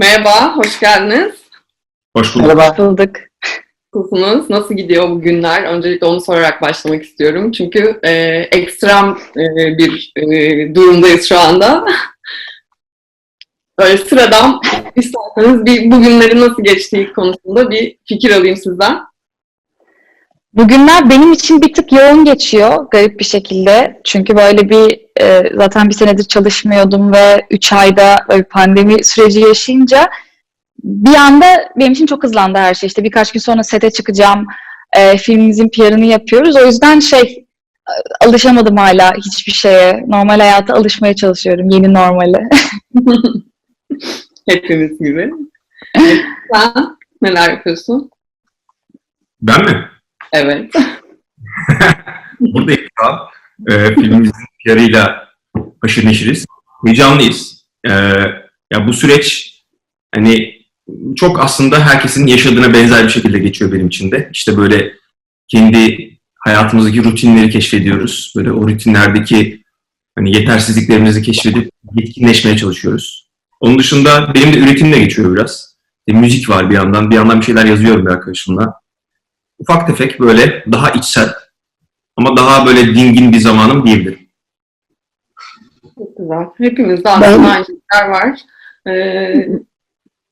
Merhaba, hoş geldiniz. Hoş bulduk. Merhaba. Bulduk. Nasılsınız? Nasıl gidiyor bu günler? Öncelikle onu sorarak başlamak istiyorum. Çünkü e, ekstrem e, bir e, durumdayız şu anda. Böyle sıradan isterseniz bir bugünlerin nasıl geçtiği konusunda bir fikir alayım sizden. Bugünler benim için bir tık yoğun geçiyor garip bir şekilde. Çünkü böyle bir e, zaten bir senedir çalışmıyordum ve 3 ayda böyle pandemi süreci yaşayınca bir anda benim için çok hızlandı her şey. İşte birkaç gün sonra sete çıkacağım. E, filmimizin PR'ını yapıyoruz. O yüzden şey e, alışamadım hala hiçbir şeye. Normal hayata alışmaya çalışıyorum. Yeni normale. Hepimiz gibi. Sen neler yapıyorsun? Ben mi? Evet. Buradayım şu an. Ee, filmimizin PR'ıyla haşır neşiriz. Heyecanlıyız. Ee, ya bu süreç hani çok aslında herkesin yaşadığına benzer bir şekilde geçiyor benim için de. İşte böyle kendi hayatımızdaki rutinleri keşfediyoruz. Böyle o rutinlerdeki hani yetersizliklerimizi keşfedip yetkinleşmeye çalışıyoruz. Onun dışında benim de üretimle geçiyor biraz. İşte müzik var bir yandan. Bir yandan bir şeyler yazıyorum bir arkadaşımla. Ufak tefek böyle daha içsel ama daha böyle dingin bir zamanım diyebilirim. Güzel. Hepimizde aslında aynı şeyler var. Ee,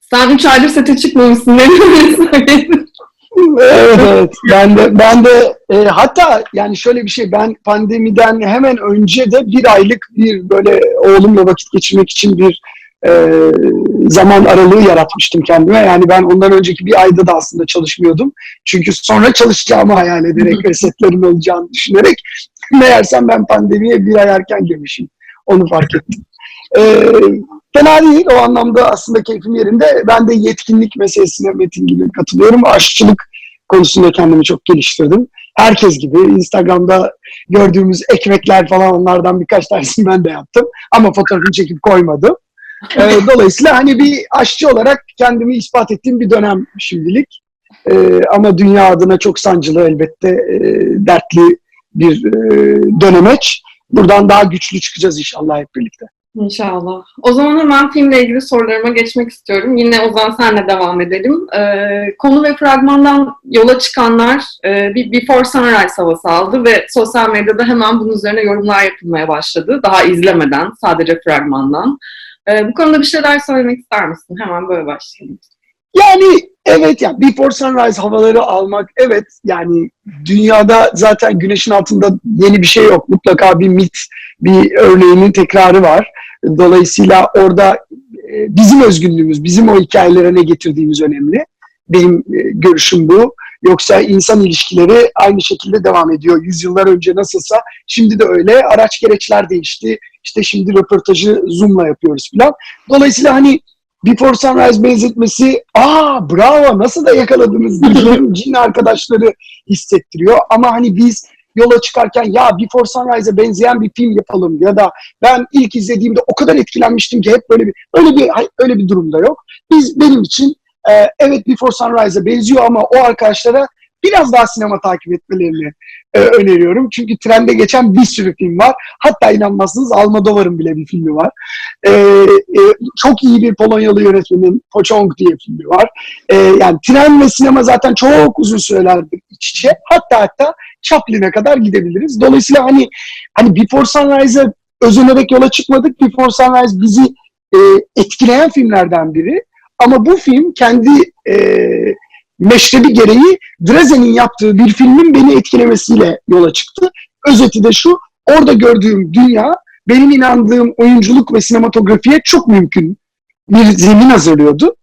sen 3 aydır sete çıkmamışsın. Ne evet, evet. Ben de ben de e, hatta yani şöyle bir şey ben pandemiden hemen önce de bir aylık bir böyle oğlumla vakit geçirmek için bir e, zaman aralığı yaratmıştım kendime. Yani ben ondan önceki bir ayda da aslında çalışmıyordum. Çünkü sonra çalışacağımı hayal ederek ve setlerin olacağını düşünerek meğersem ben pandemiye bir ay erken girmişim. Onu fark ettim. E, fena değil. O anlamda aslında keyfim yerinde. Ben de yetkinlik meselesine Metin gibi katılıyorum. Aşçılık konusunda kendimi çok geliştirdim. Herkes gibi Instagram'da gördüğümüz ekmekler falan onlardan birkaç tanesini ben de yaptım. Ama fotoğrafını çekip koymadım. Ee, dolayısıyla hani bir aşçı olarak kendimi ispat ettiğim bir dönem şimdilik. Ee, ama dünya adına çok sancılı elbette e, dertli bir e, dönemeç. Buradan daha güçlü çıkacağız inşallah hep birlikte. İnşallah. O zaman hemen filmle ilgili sorularıma geçmek istiyorum. Yine Ozan senle devam edelim. Ee, konu ve fragmandan yola çıkanlar e, bir Before Sunrise havası aldı ve sosyal medyada hemen bunun üzerine yorumlar yapılmaya başladı. Daha izlemeden, sadece fragmandan. Ee, bu konuda bir şeyler söylemek ister misin? Hemen böyle başlayalım. Yani evet yani Before Sunrise havaları almak evet yani dünyada zaten güneşin altında yeni bir şey yok. Mutlaka bir mit, bir örneğinin tekrarı var. Dolayısıyla orada e, bizim özgünlüğümüz, bizim o hikayelere ne getirdiğimiz önemli. Benim e, görüşüm bu. Yoksa insan ilişkileri aynı şekilde devam ediyor. Yüzyıllar önce nasılsa şimdi de öyle. Araç gereçler değişti. İşte şimdi röportajı Zoom'la yapıyoruz falan. Dolayısıyla hani Before Sunrise benzetmesi aa bravo nasıl da yakaladınız diyeceğim cin arkadaşları hissettiriyor. Ama hani biz yola çıkarken ya Before Sunrise'a benzeyen bir film yapalım ya da ben ilk izlediğimde o kadar etkilenmiştim ki hep böyle bir öyle bir öyle bir durumda yok. Biz benim için e, evet Before Sunrise'a benziyor ama o arkadaşlara biraz daha sinema takip etmelerini e, öneriyorum. Çünkü trende geçen bir sürü film var. Hatta inanmazsınız Almodovar'ın bile bir filmi var. E, e, çok iyi bir Polonyalı yönetmenin Pociąg diye filmi var. E, yani tren ve sinema zaten çok uzun sürelerdir iç içe. Hatta hatta Chaplin'e kadar gidebiliriz. Dolayısıyla hani hani Before Sunrise'a özenerek yola çıkmadık. Before Sunrise bizi e, etkileyen filmlerden biri. Ama bu film kendi e, meşrebi gereği Drezen'in yaptığı bir filmin beni etkilemesiyle yola çıktı. Özeti de şu, orada gördüğüm dünya benim inandığım oyunculuk ve sinematografiye çok mümkün bir zemin hazırlıyordu.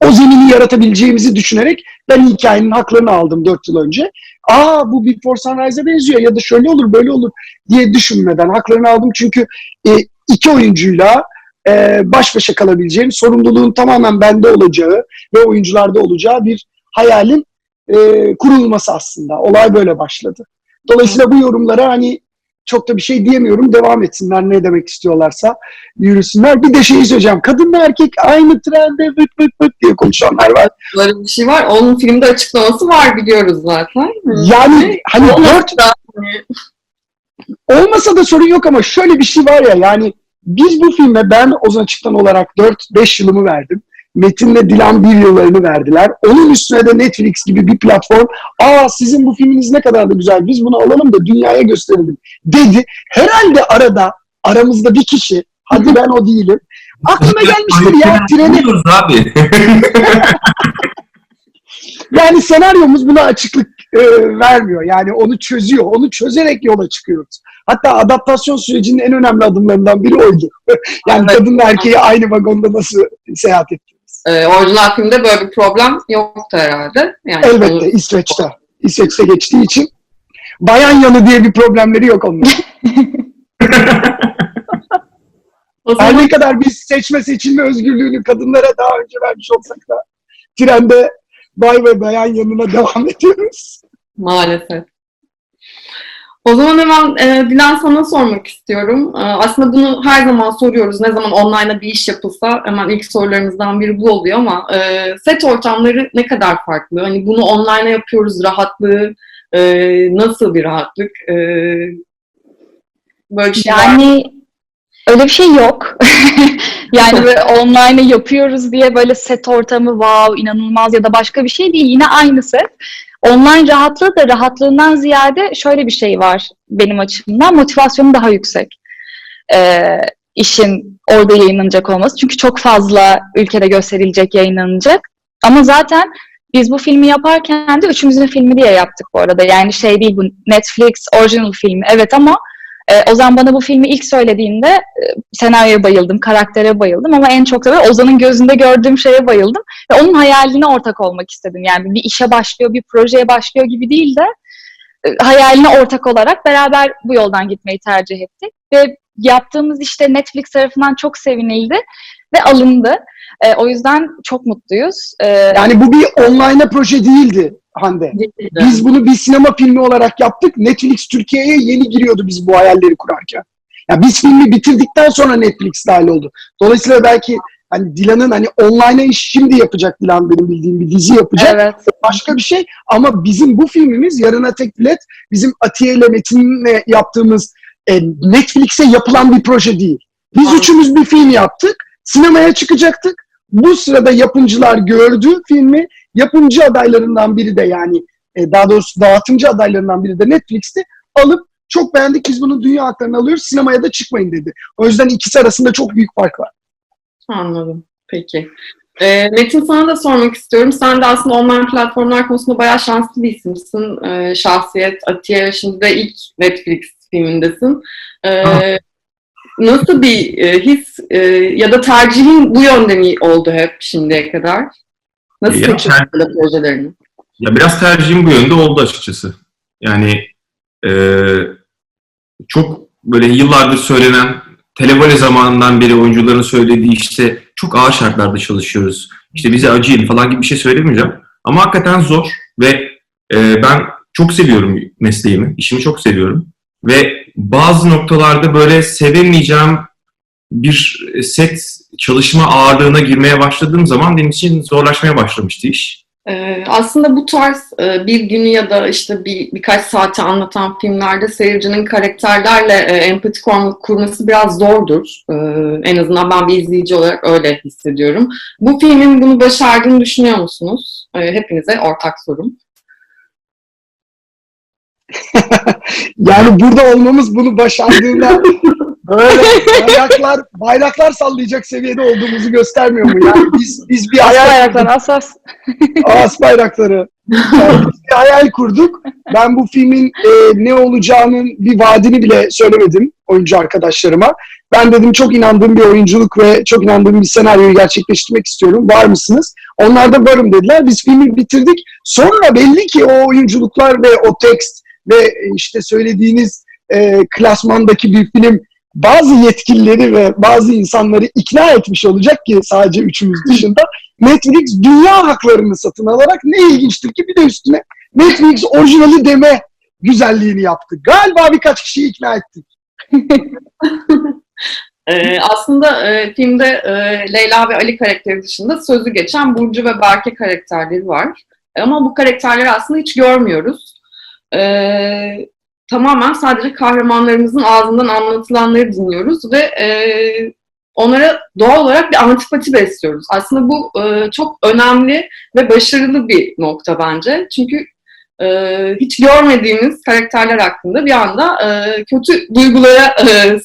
O zemini yaratabileceğimizi düşünerek ben hikayenin haklarını aldım 4 yıl önce. Aa bu Before Sunrise'a benziyor ya da şöyle olur böyle olur diye düşünmeden haklarını aldım. Çünkü e, iki oyuncuyla e, baş başa kalabileceğim, sorumluluğun tamamen bende olacağı ve oyuncularda olacağı bir hayalin e, kurulması aslında. Olay böyle başladı. Dolayısıyla bu yorumlara hani çok da bir şey diyemiyorum. Devam etsinler ne demek istiyorlarsa yürüsünler. Bir de şeyi söyleyeceğim. Kadın ve erkek aynı trende vıt vıt vıt diye konuşanlar var. Böyle bir şey var. Onun filmde açıklaması var biliyoruz zaten. Yani hani dört da- olmasa da sorun yok ama şöyle bir şey var ya yani biz bu filme ben Ozan Açıktan olarak 4-5 yılımı verdim. Metin'le Dilan bir yıllarını verdiler. Onun üstüne de Netflix gibi bir platform aa sizin bu filminiz ne kadar da güzel biz bunu alalım da dünyaya gösterelim dedi. Herhalde arada aramızda bir kişi hadi ben o değilim. Aklıma gelmiştir ya treni abi. Yani senaryomuz buna açıklık e, vermiyor. Yani onu çözüyor. Onu çözerek yola çıkıyoruz. Hatta adaptasyon sürecinin en önemli adımlarından biri oydu. yani kadınla erkeği aynı vagonda nasıl seyahat ettiğimiz. Ee, orijinal filmde böyle bir problem yoktu herhalde. Yani Elbette İsveç'te. İsveç'te geçtiği için bayan yanı diye bir problemleri yok onların. O Her zaman ne kadar biz seçme seçilme özgürlüğünü kadınlara daha önce vermiş olsak da trende bay ve bayan yanına devam ediyoruz. maalesef. O zaman hemen e, Dilan sana sormak istiyorum. E, aslında bunu her zaman soruyoruz. Ne zaman online'da bir iş yapılsa hemen ilk sorularımızdan biri bu oluyor ama e, set ortamları ne kadar farklı? Hani bunu online'a yapıyoruz. Rahatlığı e, nasıl bir rahatlık? E, böyle bir şey var? Yani öyle bir şey yok. yani böyle yapıyoruz diye böyle set ortamı wow inanılmaz ya da başka bir şey değil. Yine aynı set. Online rahatlığı da rahatlığından ziyade şöyle bir şey var benim açımdan. Motivasyonu daha yüksek. Ee, işin orada yayınlanacak olması. Çünkü çok fazla ülkede gösterilecek, yayınlanacak. Ama zaten biz bu filmi yaparken de üçümüzün filmi diye yaptık bu arada. Yani şey değil bu Netflix original filmi. Evet ama e, Ozan bana bu filmi ilk söylediğinde e, senaryoya bayıldım, karaktere bayıldım ama en çok da Ozan'ın gözünde gördüğüm şeye bayıldım. Ve onun hayaline ortak olmak istedim. Yani bir işe başlıyor, bir projeye başlıyor gibi değil de e, hayaline ortak olarak beraber bu yoldan gitmeyi tercih ettik. Ve yaptığımız işte Netflix tarafından çok sevinildi ve alındı. E, o yüzden çok mutluyuz. E, Yani bu bir online proje değildi Hande. Biz bunu bir sinema filmi olarak yaptık. Netflix Türkiye'ye yeni giriyordu biz bu hayalleri kurarken. Ya biz filmi bitirdikten sonra Netflix dahil oldu. Dolayısıyla belki hani Dilan'ın hani online'a iş şimdi yapacak Dilan benim bildiğim bir dizi yapacak. evet. Başka bir şey ama bizim bu filmimiz Yarına Tek Bilet bizim Atiye ile Metin'le yaptığımız e, Netflix'e yapılan bir proje değil. Biz Anladım. üçümüz bir film yaptık. Sinemaya çıkacaktık. Bu sırada yapımcılar gördü filmi. Yapımcı adaylarından biri de yani e, daha doğrusu dağıtımcı adaylarından biri de Netflix'ti. Alıp çok beğendik biz bunu dünya haklarına alıyoruz sinemaya da çıkmayın dedi. O yüzden ikisi arasında çok büyük fark var. Anladım. Peki. Ee, Metin sana da sormak istiyorum. Sen de aslında online platformlar konusunda bayağı şanslı bir isimsin. Ee, şahsiyet, Atiye, şimdi de ilk Netflix filmindesin. Ah. nasıl bir e, his e, ya da tercihin bu yönde mi oldu hep şimdiye kadar? Nasıl Ya, seçiyorsun böyle projelerini? Ya biraz tercihim bu yönde oldu açıkçası. Yani e, çok böyle yıllardır söylenen televole zamanından beri oyuncuların söylediği işte çok ağır şartlarda çalışıyoruz. İşte bize acıyın falan gibi bir şey söylemeyeceğim. Ama hakikaten zor ve e, ben çok seviyorum mesleğimi, işimi çok seviyorum. Ve bazı noktalarda böyle sevemeyeceğim bir set çalışma ağırlığına girmeye başladığım zaman benim için zorlaşmaya başlamıştı iş. Ee, aslında bu tarz e, bir günü ya da işte bir birkaç saati anlatan filmlerde seyircinin karakterlerle e, empati kur- kurması biraz zordur. Ee, en azından ben bir izleyici olarak öyle hissediyorum. Bu filmin bunu başardığını düşünüyor musunuz? Ee, hepinize ortak sorum. Yani burada olmamız bunu başardığında böyle bayraklar bayraklar sallayacak seviyede olduğumuzu göstermiyor mu? Yani biz biz bir hayal kurduk. asas. As bayrakları. Yani biz bir hayal kurduk. Ben bu filmin e, ne olacağının bir vaadini bile söylemedim oyuncu arkadaşlarıma. Ben dedim çok inandığım bir oyunculuk ve çok inandığım bir senaryoyu gerçekleştirmek istiyorum. Var mısınız? Onlar da varım dediler. Biz filmi bitirdik. Sonra belli ki o oyunculuklar ve o tekst ve işte söylediğiniz e, klasmandaki bir film bazı yetkilileri ve bazı insanları ikna etmiş olacak ki sadece üçümüz dışında Netflix dünya haklarını satın alarak ne ilginçtir ki bir de üstüne Netflix orijinali deme güzelliğini yaptı. Galiba birkaç kişiyi ikna ettik. Ee, aslında e, filmde e, Leyla ve Ali karakteri dışında sözü geçen Burcu ve Berke karakterleri var. Ama bu karakterleri aslında hiç görmüyoruz. Ee, tamamen sadece kahramanlarımızın ağzından anlatılanları dinliyoruz ve e, onlara doğal olarak bir antipati besliyoruz. Aslında bu e, çok önemli ve başarılı bir nokta bence. Çünkü e, hiç görmediğimiz karakterler hakkında bir anda e, kötü duygulara e,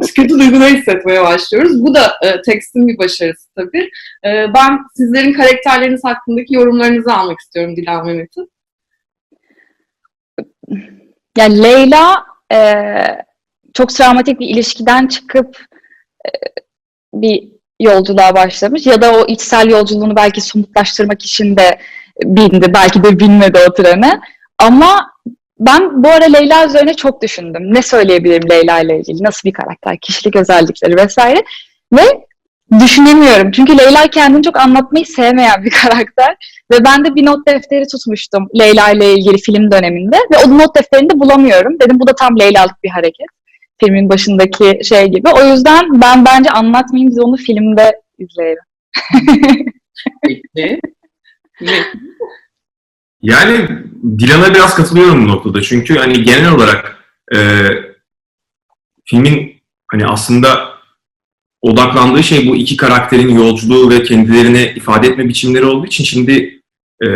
kötü duygular hissetmeye başlıyoruz. Bu da e, tekstin bir başarısı tabii. E, ben sizlerin karakterleriniz hakkındaki yorumlarınızı almak istiyorum Dilan ve. Yani Leyla e, çok travmatik bir ilişkiden çıkıp e, bir yolculuğa başlamış ya da o içsel yolculuğunu belki somutlaştırmak için de bindi. Belki de binmedi o trene. Ama ben bu ara Leyla üzerine çok düşündüm. Ne söyleyebilirim Leyla ile ilgili? Nasıl bir karakter? Kişilik özellikleri vesaire. Ve düşünemiyorum. Çünkü Leyla kendini çok anlatmayı sevmeyen bir karakter. Ve ben de bir not defteri tutmuştum Leyla ile ilgili film döneminde. Ve o not defterini de bulamıyorum. Dedim bu da tam Leyla'lık bir hareket. Filmin başındaki şey gibi. O yüzden ben bence anlatmayayım biz onu filmde izleyelim. Peki. Yani Dilan'a biraz katılıyorum bu noktada. Çünkü hani genel olarak e, filmin hani aslında odaklandığı şey bu iki karakterin yolculuğu ve kendilerini ifade etme biçimleri olduğu için şimdi e,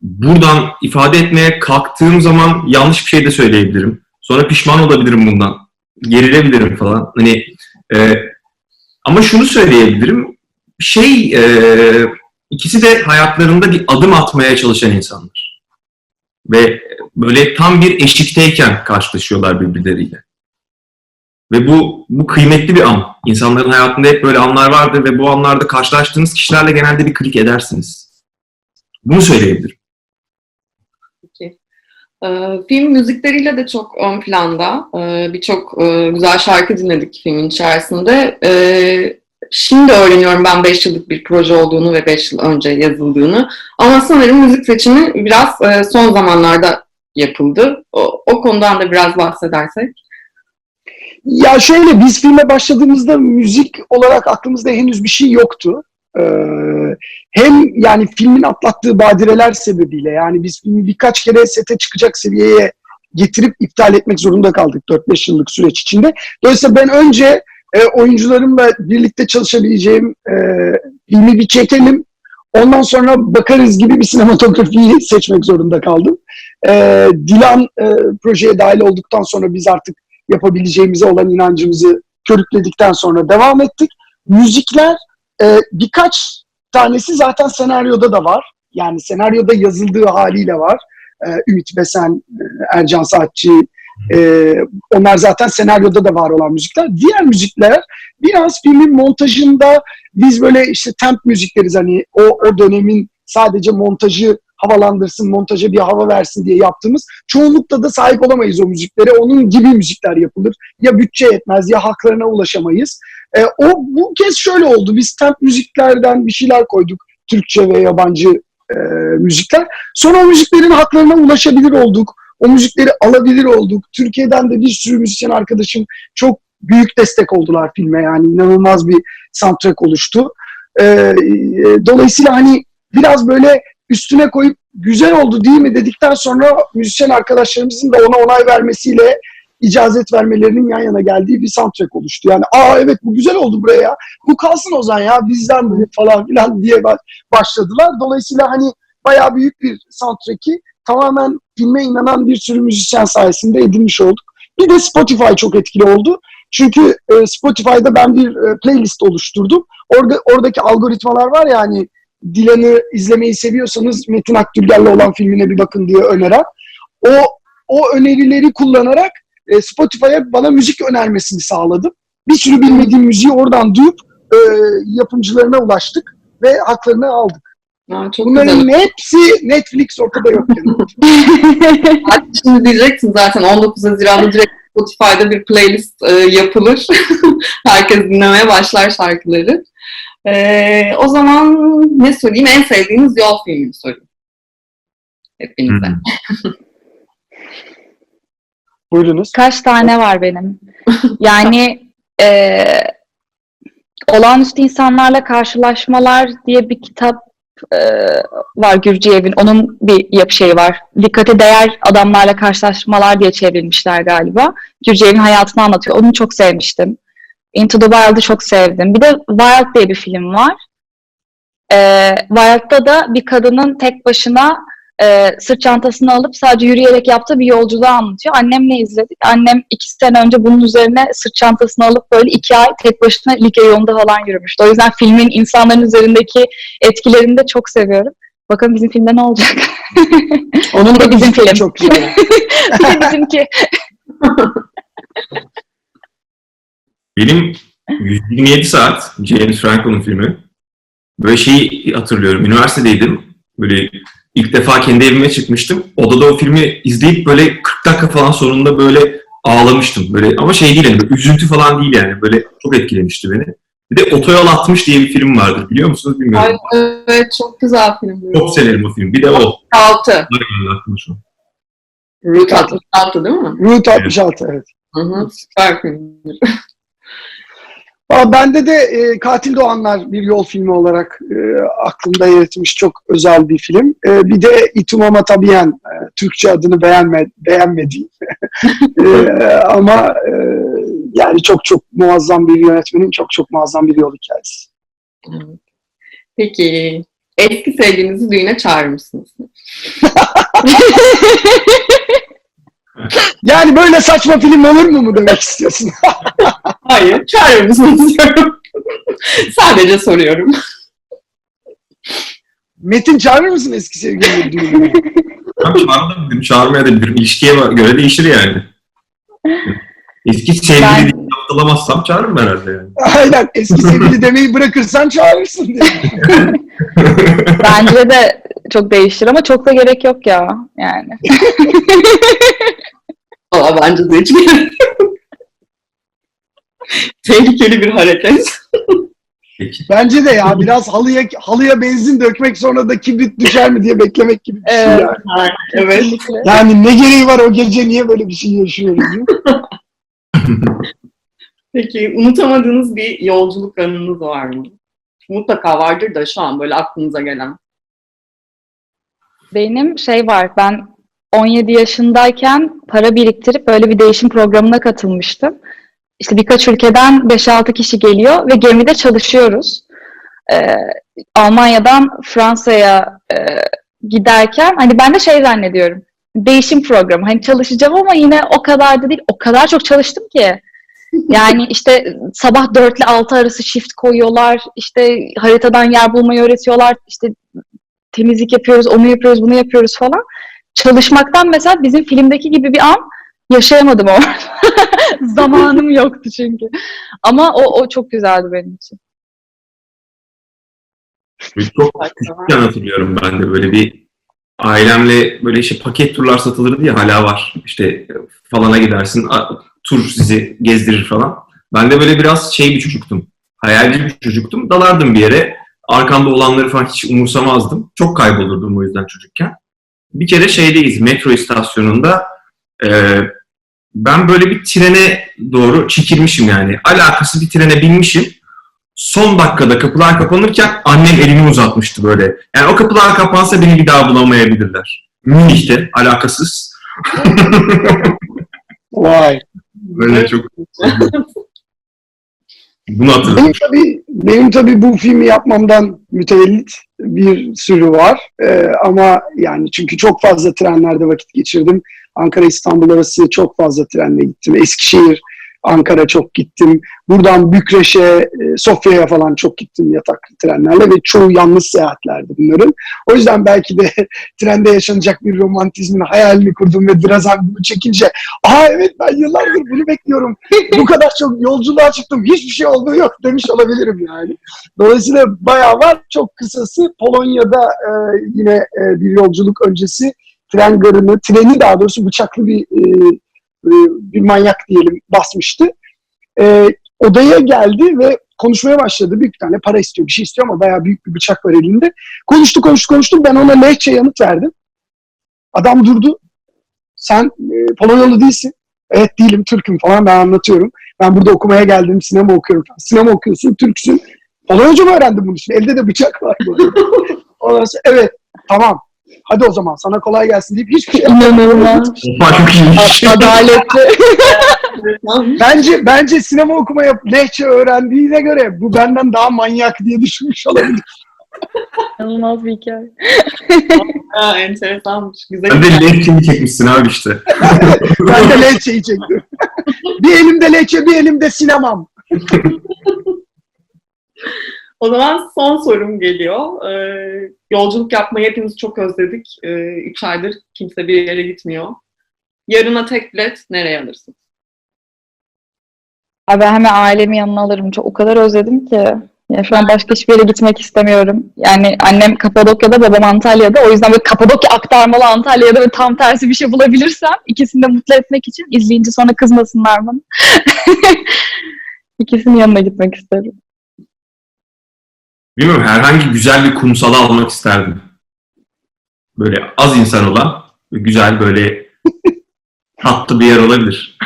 buradan ifade etmeye kalktığım zaman yanlış bir şey de söyleyebilirim. Sonra pişman olabilirim bundan. Gerilebilirim falan. Hani e, ama şunu söyleyebilirim. Şey e, İkisi de hayatlarında bir adım atmaya çalışan insanlar. Ve böyle tam bir eşikteyken karşılaşıyorlar birbirleriyle. Ve bu, bu kıymetli bir an. İnsanların hayatında hep böyle anlar vardır ve bu anlarda karşılaştığınız kişilerle genelde bir klik edersiniz. Bunu söyleyebilirim. Peki. Ee, film müzikleriyle de çok ön planda. Ee, Birçok e, güzel şarkı dinledik filmin içerisinde. Ee, Şimdi öğreniyorum ben 5 yıllık bir proje olduğunu ve 5 yıl önce yazıldığını. Ama sanırım müzik seçimi biraz e, son zamanlarda yapıldı. O, o konudan da biraz bahsedersek. Ya şöyle biz filme başladığımızda müzik olarak aklımızda henüz bir şey yoktu. Ee, hem yani filmin atlattığı badireler sebebiyle yani biz filmi birkaç kere sete çıkacak seviyeye getirip iptal etmek zorunda kaldık 4-5 yıllık süreç içinde. Dolayısıyla ben önce e, oyuncularımla birlikte çalışabileceğim e, filmi bir çekelim. Ondan sonra bakarız gibi bir sinematografiyi seçmek zorunda kaldım. E, Dilan e, projeye dahil olduktan sonra biz artık yapabileceğimize olan inancımızı körükledikten sonra devam ettik. Müzikler e, birkaç tanesi zaten senaryoda da var. Yani senaryoda yazıldığı haliyle var. E, Ümit Besen, e, Ercan Saatçi, e, onlar zaten senaryoda da var olan müzikler. Diğer müzikler biraz filmin montajında biz böyle işte temp müzikleriz hani o, o dönemin sadece montajı havalandırsın, montaja bir hava versin diye yaptığımız. Çoğunlukla da sahip olamayız o müziklere. Onun gibi müzikler yapılır. Ya bütçe yetmez ya haklarına ulaşamayız. E, o bu kez şöyle oldu. Biz temp müziklerden bir şeyler koyduk. Türkçe ve yabancı e, müzikler. Sonra o müziklerin haklarına ulaşabilir olduk. O müzikleri alabilir olduk. Türkiye'den de bir sürü müzisyen arkadaşım çok büyük destek oldular filme yani inanılmaz bir soundtrack oluştu. Ee, e, dolayısıyla hani biraz böyle üstüne koyup güzel oldu değil mi dedikten sonra müzisyen arkadaşlarımızın da ona onay vermesiyle icazet vermelerinin yan yana geldiği bir soundtrack oluştu. Yani aa evet bu güzel oldu buraya bu kalsın o zaman ya bizden bu falan filan diye başladılar. Dolayısıyla hani bayağı büyük bir soundtrack'i tamamen filme inanan bir sürü müzisyen sayesinde edinmiş olduk. Bir de Spotify çok etkili oldu. Çünkü e, Spotify'da ben bir e, playlist oluşturdum. Orada oradaki algoritmalar var ya hani Dilan'ı izlemeyi seviyorsanız Metin Akgülger'le olan filmine bir bakın diye öneren. O o önerileri kullanarak e, Spotify'a bana müzik önermesini sağladım. Bir sürü bilmediğim müziği oradan duyup e, yapımcılarına ulaştık ve haklarını aldık. Aa, çok Bunların güzel. hepsi Netflix ortada yok. Hatta Şimdi diyeceksin zaten 19 Haziran'da direkt Spotify'da bir playlist e, yapılır. Herkes dinlemeye başlar şarkıları. E, o zaman ne sorayım? En sevdiğiniz yol filmini sorayım. Hepinize. Hı. Buyurunuz. Kaç tane var benim? Yani e, Olağanüstü İnsanlarla Karşılaşmalar diye bir kitap e, var Gürciyev'in. Onun bir yapı şeyi var. Dikkate değer adamlarla karşılaşmalar diye çevrilmişler galiba. Gürciyev'in hayatını anlatıyor. Onu çok sevmiştim. Into the Wild'ı çok sevdim. Bir de Wild diye bir film var. Ee, Wild'da da bir kadının tek başına e, sırt çantasını alıp sadece yürüyerek yaptığı bir yolculuğu anlatıyor. Annemle izledik. Annem iki sene önce bunun üzerine sırt çantasını alıp böyle iki ay tek başına Likya yolunda falan yürümüştü. O yüzden filmin insanların üzerindeki etkilerini de çok seviyorum. Bakalım bizim filmde ne olacak? Onun da bizim film. çok güzel. Bir de bizimki. Benim 127 saat James Franco'nun filmi. Böyle şeyi hatırlıyorum. Üniversitedeydim. Böyle ilk defa kendi evime çıkmıştım. Odada o filmi izleyip böyle 40 dakika falan sonunda böyle ağlamıştım. Böyle ama şey değil yani böyle üzüntü falan değil yani. Böyle çok etkilemişti beni. Bir de Otoyol 60 diye bir film vardır. Biliyor musunuz bilmiyorum. Ay, evet çok güzel film. Çok severim o filmi. Bir de o. 66. Aynen, aklıma şu an. Route 66 değil mi? Route 66 evet. Hı hı, süper filmdir. Aa, bende de e, Katil Doğanlar bir yol filmi olarak e, aklımda yer etmiş çok özel bir film. E, bir de Itumama Tabiyen, e, Türkçe adını beğenme, beğenmediğim. E, ama e, yani çok çok muazzam bir yönetmenin çok çok muazzam bir yol hikayesi. Peki eski sevgilinizi düğüne çağırır mısınız? Yani böyle saçma film olur mu mu demek istiyorsun? Hayır, mısınız diyorum. Sadece soruyorum. Metin çağırır mısın eski sevgilini düğününe? Ben çağırabilirim, çağırmayabilirim. İlişkiye göre değişir yani. Eski sevgili Yaptılamazsam çağırırım herhalde yani. Aynen eski sevgili demeyi bırakırsan çağırırsın diye. Bence de çok değişir ama çok da gerek yok ya. Yani. Valla bence de hiç. Tehlikeli bir hareket. Peki. Bence de ya biraz halıya halıya benzin dökmek sonra da kibrit düşer mi diye beklemek gibi bir şey Evet. yani. evet. Yani ne gereği var o gece niye böyle bir şey yaşıyoruz? Peki unutamadığınız bir yolculuk anınız var mı? Mutlaka vardır da şu an böyle aklınıza gelen. Benim şey var, ben 17 yaşındayken para biriktirip böyle bir değişim programına katılmıştım. İşte birkaç ülkeden 5-6 kişi geliyor ve gemide çalışıyoruz. Ee, Almanya'dan Fransa'ya e, giderken hani ben de şey zannediyorum. Değişim programı. Hani çalışacağım ama yine o kadar da değil. O kadar çok çalıştım ki. Yani işte sabah 4 ile 6 arası shift koyuyorlar. İşte haritadan yer bulmayı öğretiyorlar. İşte temizlik yapıyoruz, onu yapıyoruz, bunu yapıyoruz falan. Çalışmaktan mesela bizim filmdeki gibi bir an yaşayamadım o. Zamanım yoktu çünkü. Ama o, o çok güzeldi benim için. Böyle Çok küçükken hatırlıyorum ben de böyle bir ailemle böyle işte paket turlar satılırdı ya hala var. İşte falana gidersin, tur sizi gezdirir falan. Ben de böyle biraz şey bir çocuktum. Hayalci bir çocuktum. Dalardım bir yere. Arkamda olanları falan hiç umursamazdım. Çok kaybolurdum o yüzden çocukken. Bir kere şeydeyiz, metro istasyonunda. Ee, ben böyle bir trene doğru çekilmişim yani. Alakası bir trene binmişim son dakikada kapılar kapanırken annem elini uzatmıştı böyle. Yani o kapılar kapansa beni bir daha bulamayabilirler. Münih'te alakasız. Vay. Böyle çok bunu hatırladım. Benim tabii, benim tabii bu filmi yapmamdan mütevellit bir sürü var. Ee, ama yani çünkü çok fazla trenlerde vakit geçirdim. Ankara İstanbul arası çok fazla trenle gittim. Eskişehir, Ankara çok gittim. Buradan Bükreş'e, e, Sofya'ya falan çok gittim yataklı trenlerle ve çoğu yalnız seyahatlerdi bunların. O yüzden belki de trende yaşanacak bir romantizmin hayalini kurdum ve birazdan bunu çekince aa evet ben yıllardır bunu bekliyorum. Bu kadar çok yolculuğa çıktım hiçbir şey olduğu yok demiş olabilirim yani. Dolayısıyla bayağı var. Çok kısası Polonya'da e, yine e, bir yolculuk öncesi tren garını, treni daha doğrusu bıçaklı bir e, bir manyak diyelim basmıştı. E, odaya geldi ve konuşmaya başladı. Büyük bir tane para istiyor, bir şey istiyor ama bayağı büyük bir bıçak var elinde. Konuştu, konuştu, konuştu. Ben ona lehçe yanıt verdim. Adam durdu. Sen e, Polonyalı değilsin. Evet değilim, Türk'üm falan ben anlatıyorum. Ben burada okumaya geldim, sinema okuyorum falan. Sinema okuyorsun, Türksün. Polonyaca mı öğrendin bunun için? Elde de bıçak var böyle. Ondan sonra evet, tamam. Hadi o zaman sana kolay gelsin deyip hiçbir şey İnanılmaz. Çok iyiymiş. Adaletli. Bence bence sinema okuma yap lehçe öğrendiğine göre bu benden daha manyak diye düşünmüş olabilir. İnanılmaz bir hikaye. Ha, enteresanmış. Güzel. Sen de lehçeni çekmişsin abi işte. Ben de lehçeyi çektim. bir elimde lehçe, bir elimde sinemam. O zaman son sorum geliyor. Ee, yolculuk yapmayı hepimiz çok özledik. Ee, üç aydır kimse bir yere gitmiyor. Yarına tek bilet nereye alırsın? Abi ben hemen ailemi yanına alırım. Çok, o kadar özledim ki. Ya şu an başka hiçbir yere gitmek istemiyorum. Yani annem Kapadokya'da, babam Antalya'da. O yüzden böyle Kapadokya aktarmalı Antalya'da ve tam tersi bir şey bulabilirsem ikisini de mutlu etmek için izleyince sonra kızmasınlar bana. İkisinin yanına gitmek isterim. Bilmiyorum herhangi güzel bir kumsala almak isterdim. Böyle az insan olan, güzel böyle tatlı bir yer olabilir.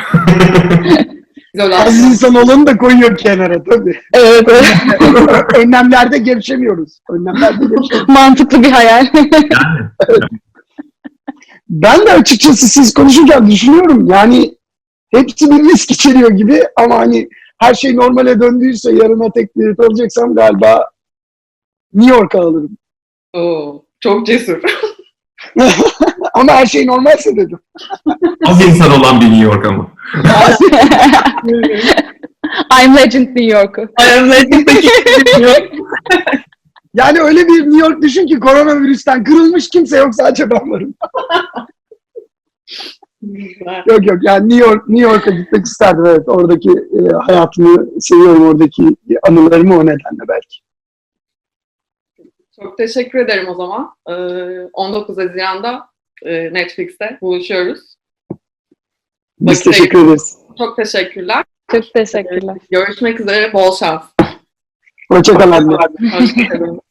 Güzel Az insan olanı da koyuyor kenara tabii. Evet. Önlemlerde gevşemiyoruz. Önlemlerde gevşemiyoruz. mantıklı bir hayal. Ben de açıkçası siz konuşurken düşünüyorum. Yani hepsi bir risk içeriyor gibi ama hani her şey normale döndüyse yarına tek bilet alacaksam galiba New York'a alırım. Oo, çok cesur. Ama her şey normalse dedim. Az insan olan bir New York ama. I'm Legend New York'u. I am Legend'daki Yani öyle bir New York düşün ki koronavirüsten kırılmış kimse yok sadece ben varım. Yok yok yani New York New York'a gitmek isterdim evet. Oradaki e, hayatımı seviyorum oradaki anılarımı o nedenle belki. Çok teşekkür ederim o zaman. Ee, 19 Haziran'da e, Netflix'te buluşuyoruz. Biz teşekkür ederiz. Çok teşekkürler. Çok teşekkürler. Görüşmek üzere. Bol şans. Hoşçakal anne. Hoşçakalın.